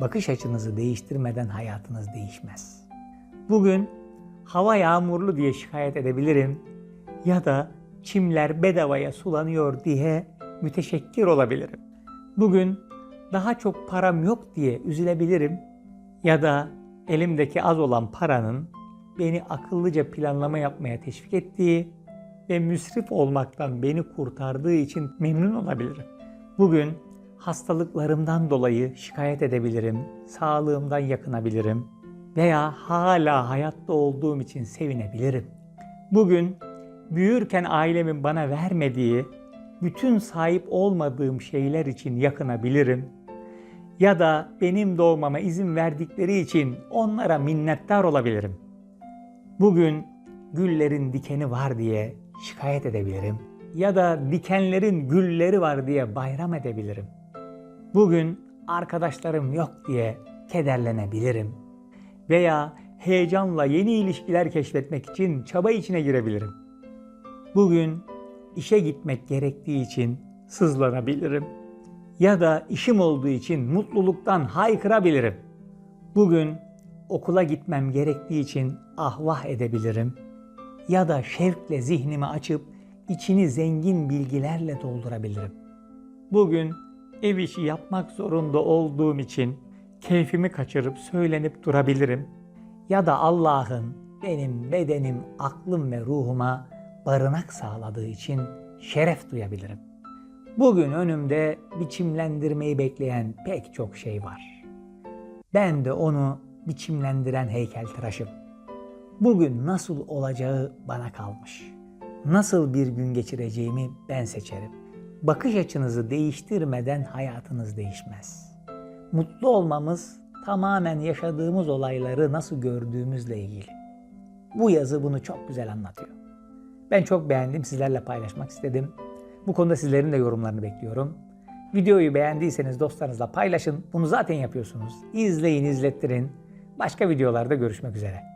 Bakış açınızı değiştirmeden hayatınız değişmez. Bugün hava yağmurlu diye şikayet edebilirim ya da çimler bedavaya sulanıyor diye müteşekkir olabilirim. Bugün daha çok param yok diye üzülebilirim ya da elimdeki az olan paranın beni akıllıca planlama yapmaya teşvik ettiği ve müsrif olmaktan beni kurtardığı için memnun olabilirim. Bugün hastalıklarımdan dolayı şikayet edebilirim, sağlığımdan yakınabilirim veya hala hayatta olduğum için sevinebilirim. Bugün büyürken ailemin bana vermediği, bütün sahip olmadığım şeyler için yakınabilirim ya da benim doğmama izin verdikleri için onlara minnettar olabilirim. Bugün güllerin dikeni var diye şikayet edebilirim ya da dikenlerin gülleri var diye bayram edebilirim. Bugün arkadaşlarım yok diye kederlenebilirim veya heyecanla yeni ilişkiler keşfetmek için çaba içine girebilirim. Bugün işe gitmek gerektiği için sızlanabilirim ya da işim olduğu için mutluluktan haykırabilirim. Bugün okula gitmem gerektiği için ahvah edebilirim ya da şevkle zihnimi açıp içini zengin bilgilerle doldurabilirim. Bugün ev işi yapmak zorunda olduğum için keyfimi kaçırıp söylenip durabilirim ya da Allah'ın benim bedenim, aklım ve ruhuma barınak sağladığı için şeref duyabilirim. Bugün önümde biçimlendirmeyi bekleyen pek çok şey var. Ben de onu biçimlendiren heykeltıraşım. Bugün nasıl olacağı bana kalmış. Nasıl bir gün geçireceğimi ben seçerim. Bakış açınızı değiştirmeden hayatınız değişmez. Mutlu olmamız tamamen yaşadığımız olayları nasıl gördüğümüzle ilgili. Bu yazı bunu çok güzel anlatıyor. Ben çok beğendim, sizlerle paylaşmak istedim. Bu konuda sizlerin de yorumlarını bekliyorum. Videoyu beğendiyseniz dostlarınızla paylaşın. Bunu zaten yapıyorsunuz. İzleyin, izlettirin. Başka videolarda görüşmek üzere.